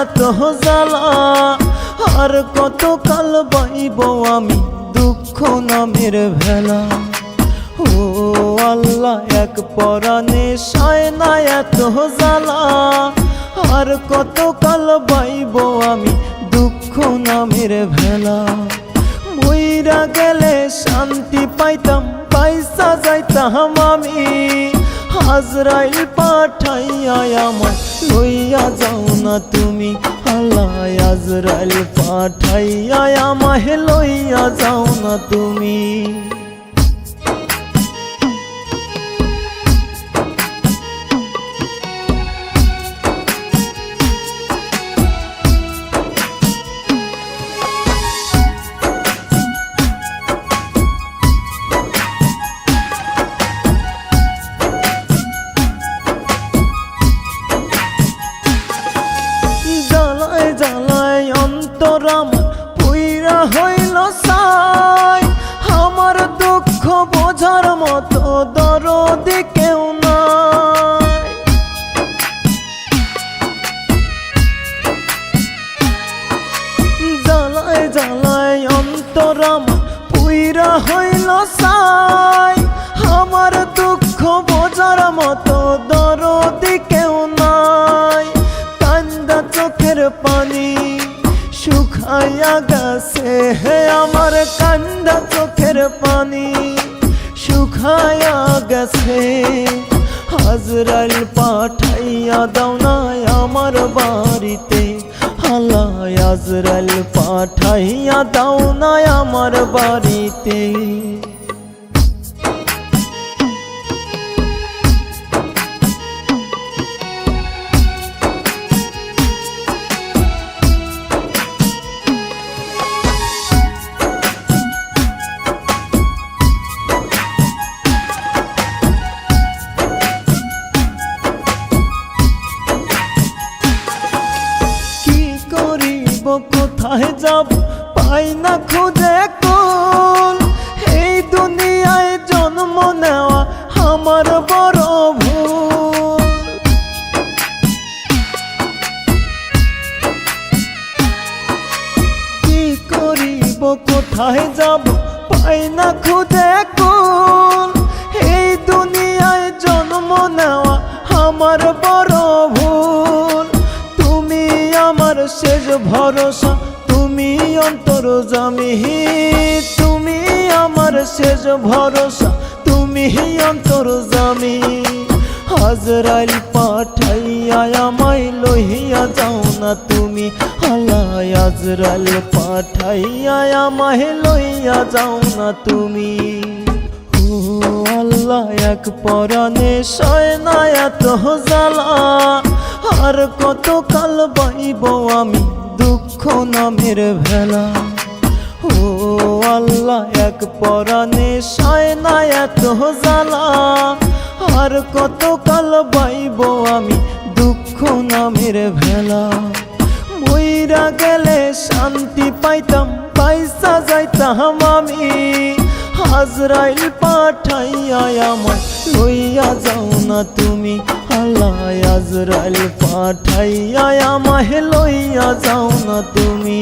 এত জ্বালা। আর কত কাল বাইব আমি দুঃখ নামের ভেলা। ও আল্লাহ, এক পরাণে সায় না জ্বালা। আর কত কাল বাইব আমি দুঃখ নামের ভেলা। মইরা গেলে শান্তি পাইতাম, পয়সা যাইতাম আমি। হাজরাইল পাঠাইয়া আমার লইয়া যাও না তুমি। আল্লাহ আজরাইল পাঠাইয়া আমায় লইয়া যাও না তুমি। অন্তর আমার পুইরা হইল সাই। আমার দুঃখ বোঝার মতো দরদি কেউ হইল সাই। আমার দুঃখ বোঝার মতো দরদি শুকাইয়া গাছে হে আমার কান্দা চোখের পানি শুকাইয়া গেছে। হাজরাল পাঠাইয়া দাও না আমার বাড়িতে। আল্লাহ আজরাল পাঠাইয়া দাও না আমার বাড়িতে। কোথায় যাব? পাই না খুঁজে কোন। এই দুনিয়ায় জন্ম নেওয়া আমার বড় ভুল। কি করিব? কোথায় যাব? পাই না খুঁজে শেষ ভরসা, তুমি অন্তর জামি তুমি আমার শেষ ভরসা, তুমি অন্তর জামি হাজরাইল পাঠাইয়া আমায় লইয়া যাও না তুমি আল্লাহ আজরাইল পাঠাইয়া আমায় লইয়া যাও না তুমি। আল্লাহ, এক পরাণে এত জ্বালা আর কত কাল বাইব আমি দুঃখ নামের ভেলা? ও আল্লাহ, এক পরাণে সয় না এত জ্বালা। আর কত কাল বাইব আমি দুঃখ নামের ভেলা? মইরা গেলে শান্তি পাইতাম, পয়সা যাইতাম আমি। হাজরাইল পাঠাইয়া আমার লইয়া যাও না তুমি। আল্লাহ আজরাইল পাঠাইয়া আমায় লইয়া যাও না তুমি।